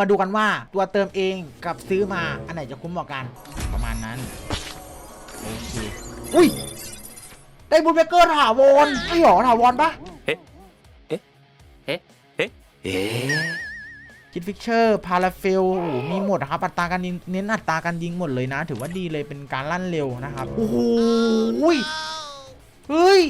มาดูกันว่าตัวเติมเองกับซื้อมาอันไหนจะคุ้มกว่ากันประมาณนั้นโอเคอุ้ยได้บูทเบเกอร์ถาวรไม่หรอถาวรปะええคิดฟิกเชอร์พาราเฟลโอ้โหมีหมดนะครับอัตราการยิงเน้นอัตราการยิงหมดเลยนะ ถือว่าดีเลยเป็นการลั่นเร็วนะครับโอ้โหยเฮ้ย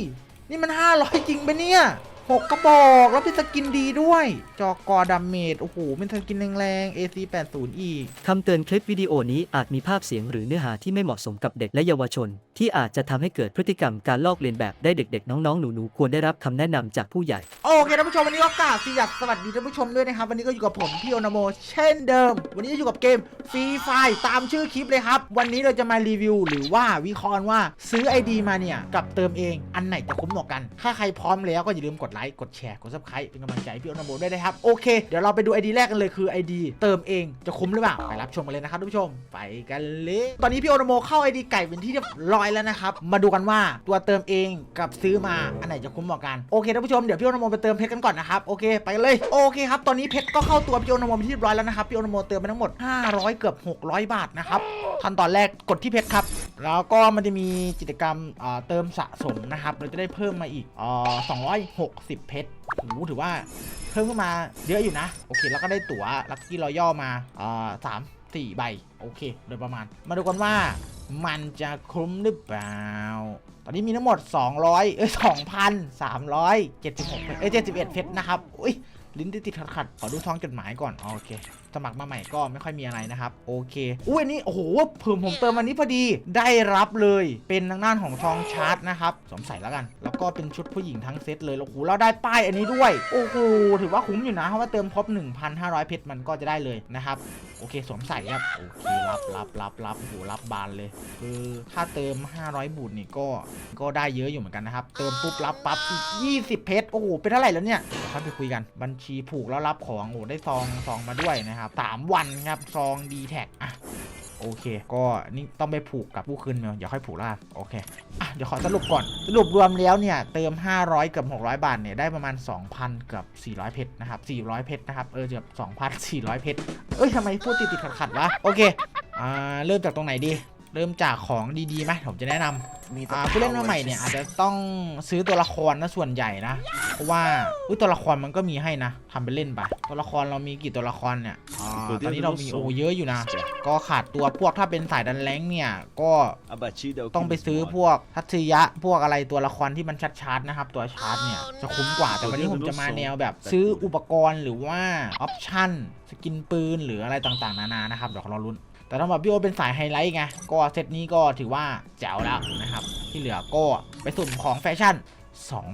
นี่มัน500จริงปะเนี่ย หกกระบอก แล้วเป็นสกินดีด้วย จอกอดาเมจโอ้โหเป็นสกินแรงๆ AC 8 0อีกคำเตือนคลิปวิดีโอนี้อาจมีภาพเสียงหรือเนื้อหาที่ไม่เหมาะสมกับเด็กและเยาวชน ที่อาจจะทำให้เกิดพฤติกรรมการลอกเลียนแบบได้เด็กๆ น้องๆ หนูๆ ควรได้รับคำแนะนำจากผู้ใหญ่ โอเคท่านผู้ชมวันนี้ก็กราบสวัสสวัสดีท่านผู้ชมด้วยนะครับ วันนี้ก็อยู่กับผมพี่โอนาโมเช่นเดิม วันนี้อยู่กับเกมฟรีไฟตามชื่อคลิปเลยครับ วันนี้เราจะมารีวิว หรือว่าวิเคราะห์ว่าซื้อ ID มาเนี่ยกับเติมเองอันไหนจะคุ้มกว่ากัน ถ้าใครพร้อมแล้วก็อย่าลืมกดไลค์กดแชร์กด subscribe เป็นกำลังใจพี่อนาโมด้วยนะครับโอเคเดี๋ยวเราไปดู ID แรกกันเลยคือ ID เติมเองจะคุ้มหรือเปล่าไปรับชมกันเลยนะครับท่านผู้ชมไปกันเลยตอนนี้พี่อนาโมเข้า ID ไก่เป็นที่เรียบร้อยแล้วนะครับมาดูกันว่าตัวเติมเองกับซื้อมาอันไหนจะคุ้มกว่ากันโอเคท่านผู้ชมเดี๋ยวพี่อนาโมไปเติมเพชรกันก่อนนะครับโอเคไปเลยโอเคครับตอนนี้เพชรก็เข้าตัวพี่อนาโมเป็นที่เรียบร้อยแล้วนะครับพี่อนาโมเติมไปทั้งหมด 500 เกือบ 600 บาทนะครับขั้นตอนแรกกดที่เพชรครับ แล้วก็มันจะมีกิจกรรมเติมสะสมนะครับ เราจะได้เพิ่มมาอีกเอ่อ260เพชรโอ้โหถือว่าเพิ่มขึ้นมาเยอะอยู่นะ โอเค แล้วก็ได้ตั๋วลัคกี้รอยัลมาอ่าสามสี่ใบ โอเค โดยประมาณ มาดูกันว่ามันจะคุ้มหรือเปล่า ตอนนี้มีทั้งหมด 200 เอ้ย 2,376 เอ้ย 71 เพชรนะครับ อุ้ย ลิ้นติดติดขัดขัดขอดูซองจดหมายก่อนโอเคสมัครมาใหม่ก็ไม่ค่อยมีอะไรนะครับ โอเคอุ้ยอันนี้โอ้โหเพิ่มผมเติมอันนี้พอดีได้รับเลยเป็นทางด้านของทองชาร์จนะครับสวมใส่แล้วกัน แล้วก็เป็นชุดผู้หญิงทั้งเซตเลยโอ้โหเราได้ป้ายอันนี้ด้วย โอ้โหถือว่าคุ้มอยู่นะเพราะว่าเติมครบ 1,500 เพชรมันก็จะได้เลยนะครับ โอเคสวมใส่ครับโอเครับรับรับรับโอ้โหรับบานเลย คือถ้าเติม 500 บูทนี่ก็ก็ได้เยอะอยู่เหมือนกันนะครับ เติมปุ๊บรับปั๊บยี่สิบเพชรโอ้โหเป็นเท่าไหร่แล้วเนี่ยค่อยไปคุยกันบัญชีผูกแล้วรับของโอ้ได้ซองซองมาด้วยนะครับ 3 วันครับซองดีแท็กอะ โอเค ก็นี่ต้องไปผูกกับผู้คืนเมลเดี๋ยวค่อยผูกลากโอเคอะเดี๋ยวขอสรุปก่อน สรุปรวมแล้วเนี่ยเติม 500 กับ 600 บาทเนี่ยได้ประมาณ 2,000เกือบ400 เพชรนะครับ400 เพชรนะครับเออเกือบ2,400 เพชรเอ้ยทำไมพูดติดติดขัดขัดวะโอเคอ่าเริ่มจากตรงไหนดี เริ่มจากของดีๆไหมผมจะแนะนำมีอ่าผู้เล่นมาใหม่เนี่ยอาจจะต้องซื้อตัวละครนะส่วนใหญ่นะ เพราะว่าอุ๊ยตัวละครมันก็มีให้นะทำไปเล่นไปตัวละครเรามีกี่ตัวละครเนี่ยอ่าตอนนี้เรามีโอ้เยอะอยู่นะ ก็ขาดตัวพวกถ้าเป็นสายดันแรงเนี่ยก็ A batida é o que ต้องไป nos ซื้อ move. พวกทัศยะ พวกอะไรตัวละครที่มันชัดชาร์จนะครับ ตัวชาร์จเนี่ยจะคุ้มกว่าแต่วันนี้ผมจะมาแนวแบบซื้ออุปกรณ์หรือว่าออปชั่นสกินปืนหรืออะไรต่างๆ นานานะครับเดี๋ยวเราลุ้น แต่ถ้าแบบพี่โอเป็นสายไฮไลท์ไงก็เซตนี้ก็ถือว่าแจ๋วแล้วนะครับ ที่เหลือก็ไปสุ่มของแฟชั่น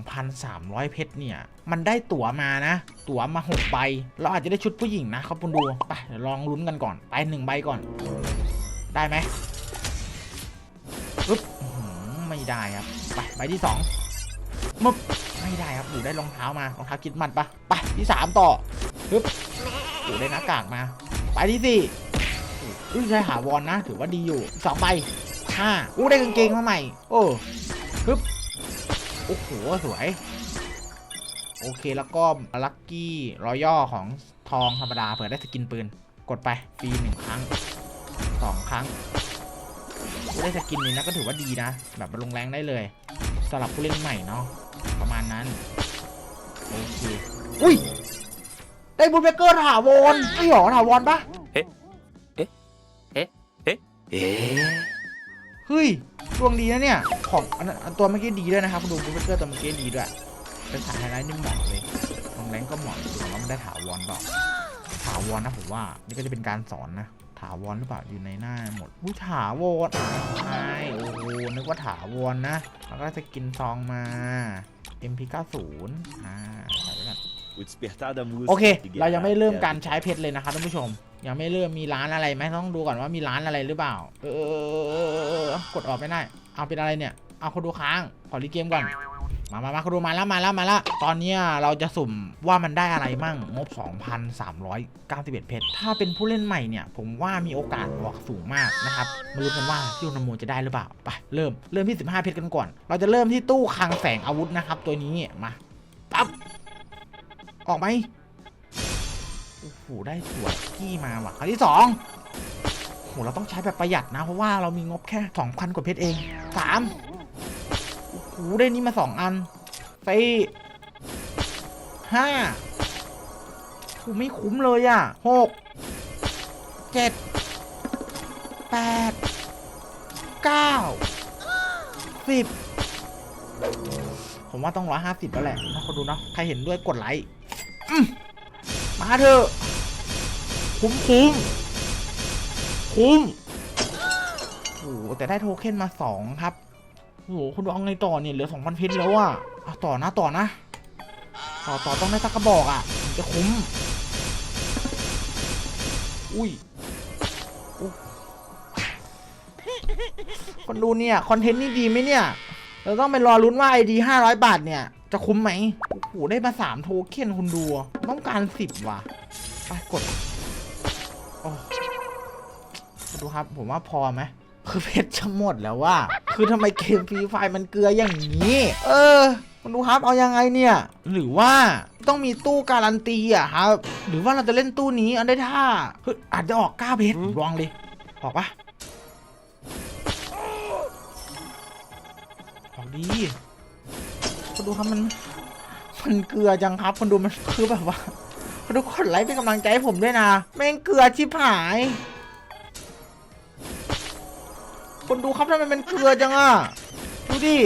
2,300 เพชรเนี่ย มันได้ตั๋วมานะ ตั๋วมา6ใบเราอาจจะได้ชุดผู้หญิงนะครับคุณดูไปเดี๋ยวลองลุ้นกันก่อน ไป1ใบก่อน ได้ไหมปึ๊บไม่ได้ครับ ไปใบที่2มึบไม่ได้ครับดูได้รองเท้ามารองเท้าคิดมันปะไปที่ 3 ต่อปึ๊บดูได้หน้ากากมา ไปที่สี่ อุ้ยใช้หาวอนนะ ถือว่าดีอยู่สองใบห้าอู้ได้กางเกงมาใหม่ โอ้ปึ๊บโอ้โห สวย โอเคแล้วก็ลัคกี้รอยัลของทองธรรมดาเผื่อได้สกินปืน กดไปฟรีหนึ่งครั้งสองครั้ง ได้สกินนี้นะก็ถือว่าดีนะ แบบลงแรงได้เลยสำหรับผู้เล่นใหม่เนาะประมาณนั้น โอเค อุ้ย ได้บูทเบเกอร์ถาวรไม่หรอถาวรปะ えเฮ้ยดวงดีนะเนี่ย ของอันนั้นอันตัวเมื่อกี้ดีด้วยนะครับดูบูเบเกอร์ตัวเมื่อกี้ดีด้วยเป็นสายไฮไลท์นี่เหมาะเลยลองแรงก็เหมาะดูว่ามันได้ถาวรเปล่าถาวรนะผมว่า นี่ก็จะเป็นการสอนนะ ถาวรหรือเปล่าอยู่ในหน้าหมดอุ้ยถาวรใช่โอ้โหนึกว่าถาวรนะ แล้วก็จะกินซองมา MP90 อ่าใส่ไว้ก่อน O despertar da música. โอเค de เรายังไม่ guerra เริ่ม é การใช้เพชรเลยนะครับท่านผู้ชม ยังไม่เริ่มมีร้านอะไรไหมต้องดูก่อนว่ามีร้านอะไรหรือเปล่า เออเออเออเออเออเออกดออกไม่ได้ เอาเป็นอะไรเนี่ย เอาคนดูค้าง ขอรีเกมก่อน มามามาคนดูมาแล้วมาแล้วมาแล้ว ตอนเนี้ยเราจะสุ่มว่ามันได้อะไรมั่ง งบ 2,391 เพชร ถ้าเป็นผู้เล่นใหม่เนี่ย ผมว่ามีโอกาสออกสูงมากนะครับมาลุ้นกันว่าพี่โอนโมจะได้หรือเปล่า ไป เริ่ม เริ่มที่ 15 เพชรกันก่อน เราจะเริ่มที่ตู้คลังแสงอาวุธนะครับ ตัวนี้ มา ปั๊บ ออกไหมโอ้โหได้สวยกี้มาว่ะครั้งที่สองโอ้โหเราต้องใช้แบบประหยัดนะ เพราะว่าเรามีงบแค่2,000กว่าเพชรเองสามโอ้โหได้นี่มาสองอันสี่ห้าโอ้โหไม่คุ้มเลยอะหกเจ็ดแปดเก้าสิบผมว่าต้องร้อยห้าสิบแล้วแหละนะคนดูเนาะใครเห็นด้วยกดไลค์ มาเถอะคุ้มคุ้มคุ้มโอ้แต่ได้โทเค็นมาสองครับโอ้โหคุณดูเอาไงต่อเนี่ยเหลือสองพันเพชรแล้วอะอะต่อนะต่อนะ ต่อต่อต้องได้สักกระบอกอะถึงจะคุ้ม อุ้ยอุ๊ยคนดูเนี่ย คอนเทนต์นี่ดีไหมเนี่ย เราต้องไปรอลุ้นว่าไอดีห้าร้อยบาทเนี่ย จะคุ้มไหมโอ้โหได้มาสามโทเค็นคุณดู ต้องการสิบว่ะ ไปกด โอ้ดูครับ ผมว่าพอไหมคือเพชรจะหมดแล้วว่า คือทำไมเกมฟรีไฟมันเกลืออย่างนี้ เออคุณดูครับ เอายังไงเนี่ย หรือว่าต้องมีตู้การันตีอะครับ หรือว่าเราจะเล่นตู้นี้อันได้ท่าเฮ้ยอาจจะออก9เพชรลองเลยออกปะออกดี คุณดูครับมันมันเกลือจังครับคุณดูมันคือแบบว่าทุกคนไลค์เป็นกำลังใจให้ผมด้วยนะแม่งเกลือชิบหาย คนดูครับทำไมเป็นเกลือจังอะดูดิ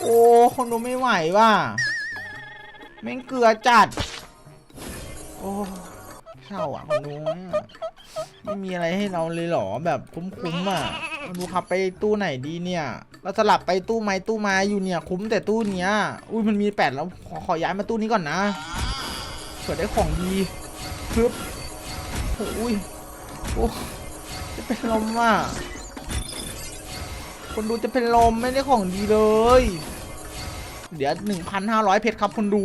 โอ้คนดูไม่ไหวว่ะแม่งเกลือจัด โอ้ เศร้าอะคนดูไม่มีอะไรให้เราเลยเหรอแบบคุ้มๆอะคนดูครับไปตู้ไหนดีเนี่ย เราสลับไปตู้ไม้ตู้ไม้อยู่เนี่ย คุ้มแต่ตู้เนี้ย อุ้ยมันมีแปดแล้วขอขอย้ายมาตู้นี้ก่อนนะเผื่อได้ของดีปึ๊บโอ้ยโอ้จะเป็นลมว่ะคนดูจะเป็นลมไม่ได้ของดีเลย เดี๋ยว 1,500 เพชรครับคนดู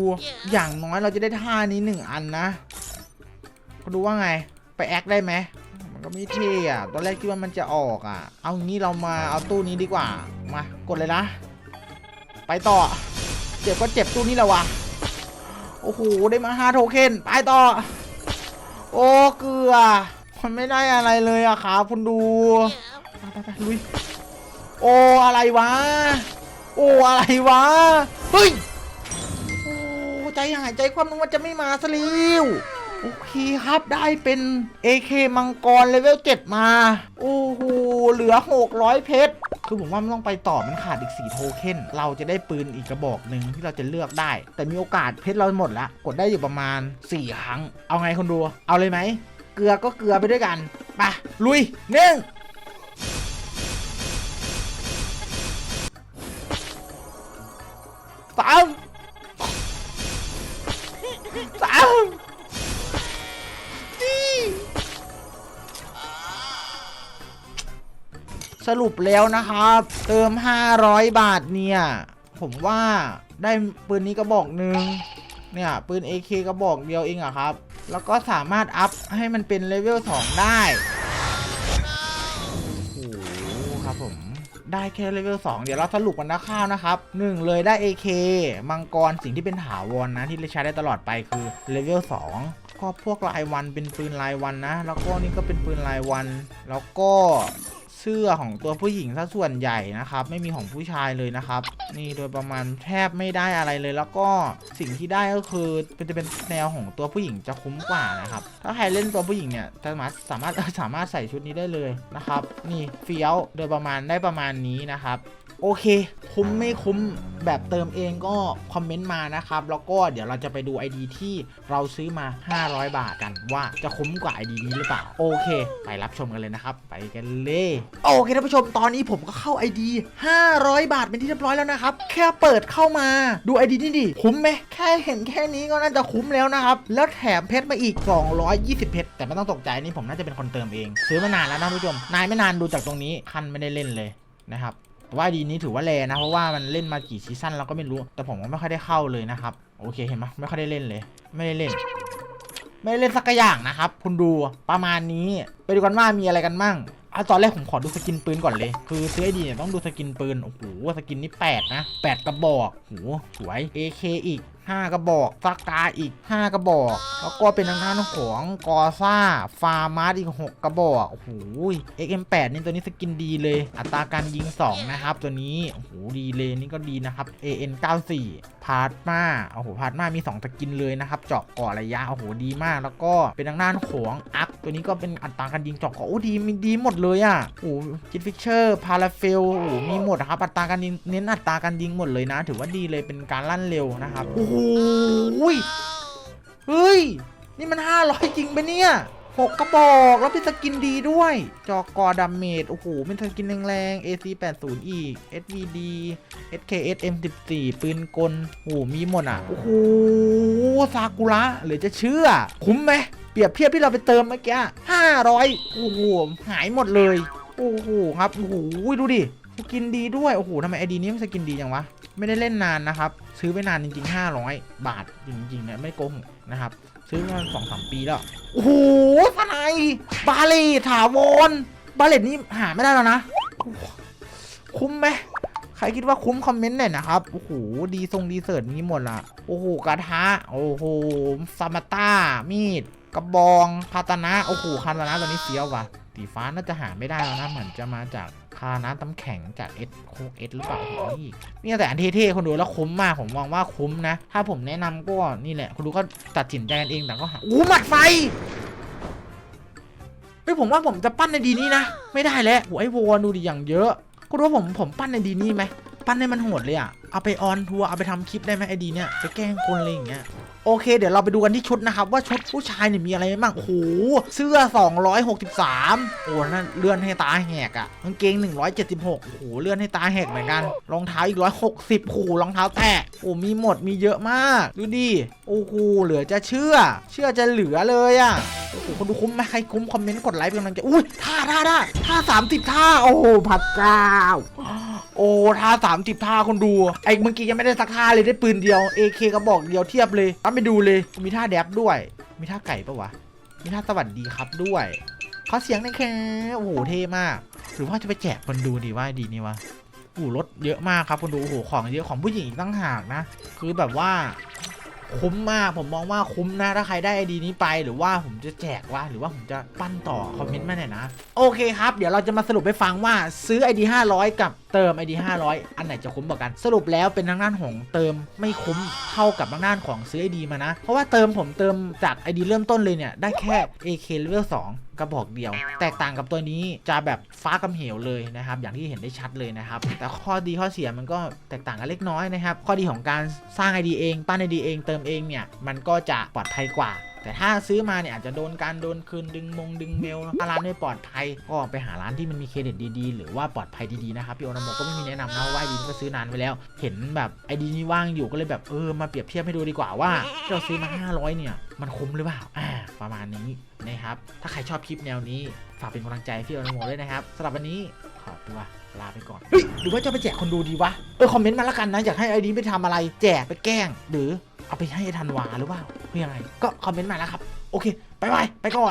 อย่างน้อยเราจะได้ท่านี้หนึ่งอันนะ คนดูว่าไง ไปแอคได้ไหม มันก็ไม่เท่อะตอนแรกคิดว่ามันจะออกอะเอางี้เรามาเอาตู้นี้ดีกว่า มา กดเลยนะ ไปต่อ เจ็บก็เจ็บตู้นี้แหละวะ โอ้โห ได้มาห้าโทเค็น ไปต่อ โอ้ เกลือ มันไม่ได้อะไรเลยอะครับคุณดูไปไปไปลุย โอ้ อะไรวะ โอ้ อะไรวะ เฮ้ย โอ้ ใจหายใจความนึกว่าจะไม่มาสลิว โอเคครับได้เป็น AK มังกรเลเวล7มา โอ้โห เหลือ 600 เพชร คือผมว่าไม่ต้องไปต่อมันขาดอีก 4 โทเค็น เราจะได้ปืนอีกกระบอกหนึ่งที่เราจะเลือกได้ แต่มีโอกาสเพชรเราหมดละ กดได้อยู่ประมาณ 4 ครั้ง เอาไงคนดู เอาเลยไหม เกลือก็เกลือไปด้วยกัน ไป ลุยหนึ่ง สรุปแล้วนะครับ เติม 500 บาทเนี่ย ผมว่าได้ปืนนี้กระบอกหนึ่งเนี่ยปืน AK กระบอกเดียวเองอะครับ แล้วก็สามารถอัพให้มันเป็นเลเวล2 ได้โอ้โหครับผมได้แค่เลเวล2เดี๋ยวเราสรุปกันนะข้าวนะครับ1เลยได้ AK มังกรสิ่งที่เป็นถาวรนะที่ใช้ได้ตลอดไปคือเลเวล2ก็พวกรายวันเป็นปืนรายวันนะ แล้วก็นี่ก็เป็นปืนรายวัน แล้วก็ เสื้อของตัวผู้หญิงซะส่วนใหญ่นะครับ ไม่มีของผู้ชายเลยนะครับ นี่โดยประมาณแทบไม่ได้อะไรเลย แล้วก็สิ่งที่ได้ก็คือมันจะเป็นแนวของตัวผู้หญิงจะคุ้มกว่านะครับ ถ้าใครเล่นตัวผู้หญิงเนี่ยสามารถสามารถสามารถใส่ชุดนี้ได้เลยนะครับ นี่เฟี้ยวโดยประมาณได้ประมาณนี้นะครับ โอเค คุ้มไม่คุ้มแบบเติมเองก็คอมเมนต์มานะครับ แล้วก็เดี๋ยวเราจะไปดู ID ที่เราซื้อมา 500 บาทกันว่าจะคุ้มกว่า ID นี้หรือเปล่า โอเค ไปรับชมกันเลยนะครับ ไปกันเลย โอเคท่านผู้ชมตอนนี้ผมก็เข้า ID 500 บาทเป็นที่เรียบร้อยแล้วนะครับ แค่เปิดเข้ามาดู ID นี่ดิคุ้มไหมแค่เห็นแค่นี้ก็น่าจะคุ้มแล้วนะครับ แล้วแถมเพชรมาอีก 220 เพชรแต่ไม่ต้องตกใจนี่ผมน่าจะเป็นคนเติมเอง ซื้อมานานแล้วนะท่านผู้ชมนายไม่นานดูจากตรงนี้คันไม่ได้เล่นเลยนะครับ ว่าดีนี้ถือว่าแรนะ เพราะว่ามันเล่นมากี่ซีซั่นเราก็ไม่รู้ แต่ผมก็ไม่ค่อยได้เข้าเลยนะครับ โอเคเห็นไหมไม่ค่อยได้เล่นเลย ไม่ได้เล่น ไม่ได้เล่นสักอย่างนะครับ คุณดูประมาณนี้ ไปดูกันว่ามีอะไรกันมั่งเอาตอนแรกผมขอดูสกินปืนก่อนเลย คือซื้อไอดีเนี่ยต้องดูสกินปืน โอ้โห สกินนี่ 8 นะ 8 กระบอกโอ้โห สวย AK อีก 5 กระบอกซากาอีก 5 กระบอก แล้วก็เป็นทางด้านของกอซ่าฟาร์มาร์อีก 6 กระบอกโอ้โห XM8 นี่ตัวนี้สกินดีเลย อัตราการยิง 2 นะครับ ตัวนี้โอ้โหดีเลยนี่ก็ดีนะครับ AN94 พาร์ตมาโอ้โหพาร์ตมามี 2 สกินเลยนะครับเจาะก่อระยะโอ้โหดีมาก แล้วก็เป็นทางด้านของอัพตัวนี้ก็เป็นอัตราการยิงเจาะก่อโอ้ดีมีดีหมดเลยอะโอ้จิตฟิกเชอร์พาราเฟลโอ้โหมีหมดครับอัตราการยิงเน้นอัตราการยิงหมดเลยนะ ถือว่าดีเลยเป็นการลั่นเร็วนะครับโอ้โหเฮ้ย นี่มัน500จริงปะเนี่ยหกกระบอก แล้วเป็นสกินดีด้วย จอกอดาเมจ โอ้โห เป็นสกินแรง ๆ AC 80อีก SVD SKS M14 ปืนกลโอ้โห มีหมดอะ โอ้โห ซากุระ หรือจะเชื่อ คุ้มไหม เปรียบเทียบที่เราไปเติมเมื่อกี้500โอ้โห หายหมดเลย โอ้โห ครับ โอ้โห ดูดิ สกินดีด้วย โอ้โหทำไมไอดีนี้มันสกินดีจังวะ ไม่ได้เล่นนานนะครับ ซื้อไปนานจริงๆ 500 บาทจริงๆเนี่ยไม่โกงนะครับ ซื้อมาสองสามปีแล้ว โอ้โหทนายบาเลตถาวรบาเลตนี่หาไม่ได้แล้วนะ คุ้มไหมใครคิดว่าคุ้มคอมเมนต์หน่อยนะครับ โอ้โห ดีทรงดีเสิร์ตมีหมดละ โอ้โห กระทะ โอ้โหซามาต้า มีด กระบองคาตานะ โอ้โหคาตานะตัวนี้เฟี้ยวว่ะสีฟ้าน่าจะหาไม่ได้แล้วนะ เหมือนจะมาจาก คานะตำแข็งจากเอสโคเอสหรือเปล่าโอ้โหนี่เนี่ยแต่อันเท่ๆคนดูแล้วคุ้มมากผมมองว่าคุ้มนะ ถ้าผมแนะนำก็นี่แหละคุณดูก็ตัดสินใจกันเองแต่ก็หาอู้หมัดไฟเฮ้ยผมว่าผมจะปั้นในดีนี้นะไม่ได้แล้วโหไอ้โวดูดิอย่างเยอะคุณรู้ผมผมปั้นในดีนี้ไหมปั้นให้มันโหดเลยอะเอาไปออนทัวร์เอาไปทำคลิปได้ไหมไอดีเนี่ยไปแกล้งคนอะไรอย่างเงี้ย โอเค เดี๋ยวเราไปดูกันที่ชุดนะครับ ว่าชุดผู้ชายเนี่ยมีอะไรบ้างโอ้โหเสื้อ 263 โอ้นั่นเลื่อนให้ตาแหกอะกางเกง 176 โอ้โหเลื่อนให้ตาแหกเหมือนกัน รองเท้าอีก 160โอ้โหรองเท้าแตะโอ้มีหมดมีเยอะมาก ดูดิโอ้โหเหลือจะเชื่อ เชื่อจะเหลือเลยอะโอ้โหคนดูคุ้มไหมใครคุ้มคอมเมนต์กดไลค์เป็นกำลังใจอุ้ยท่าท่าท่าท่าสามสิบท่าโอ้โหผัดเจ้า โอ้ท่าสามสิบท่าคนดูไอ้เมื่อกี้ยังไม่ได้สักท่าเลยได้ปืนเดียว AK กระบอกเดียวเทียบเลยเอาไปดูเลยมีท่าแดบด้วย มีท่าไก่ปะวะมีท่าสวัสดีครับด้วยขอเสียงหน่อยแค่โอ้โหเท่มาก หรือว่าจะไปแจกคนดูดีว่าดีนี่วะอู้รถเยอะมากครับคนดูโอ้โหของเยอะของผู้หญิงอีกตั้งหากนะ คือแบบว่า คุ้มมากผมมองว่าคุ้มนะถ้าใครได้ไอดีนี้ไป หรือว่าผมจะแจกว่าหรือว่าผมจะปั้นต่อคอมเมนต์มาหน่อยนะ โอเคครับ เดี๋ยวเราจะมาสรุปไปฟังว่าซื้อ ID 500 กับเติม ID 500 อันไหนจะคุ้มกว่ากัน สรุปแล้วเป็นทางด้านของเติมไม่คุ้มเท่ากับทางด้านของซื้อ ID มานะ เพราะว่าเติมผมเติมจาก ID เริ่มต้นเลยเนี่ยได้แค่ AK level 2 กระบอกเดียว แตกต่างกับตัวนี้จะแบบฟ้ากำเหวเลยนะครับ อย่างที่เห็นได้ชัดเลยนะครับ แต่ข้อดีข้อเสียมันก็แตกต่างกันเล็กน้อยนะครับ ข้อดีของการสร้าง ID เอง ปั้น ID เอง เติมเองเนี่ย มันก็จะปลอดภัยกว่า แต่ถ้าซื้อมาเนี่ยอาจจะโดนการโดนคืนดึงมงดึงเมลถ้าร้านไม่ปลอดภัยก็ไปหาร้านที่มันมีเครดิตดีๆ หรือว่าปลอดภัยดีๆนะครับพี่โอนาโมก็ไม่มีแนะนำนะว่าดีนี้ก็ซื้อนานไปแล้ว เห็นแบบไอดีนี้ว่างอยู่ก็เลยแบบเออมาเปรียบเทียบให้ดูดีกว่าว่าเราซื้อมา 500 เนี่ย มันคุ้มหรือเปล่าอ่าประมาณนี้นะครับ ถ้าใครชอบคลิปแนวนี้ฝากเป็นกำลังใจพี่โอนาโมด้วยนะครับสำหรับวันนี้ขอตัวลาไปก่อนหรือว่าจะไปแจกคนดูดีวะเออคอมเมนต์มาแล้วกันนะอยากให้ไอดีไปทำอะไร แจกไปแกล้งหรือ เอาไปให้ธันวาหรือเปล่าเพื่อยังไง ก็คอมเมนต์มาแล้วครับ โอเคบายบายไปก่อน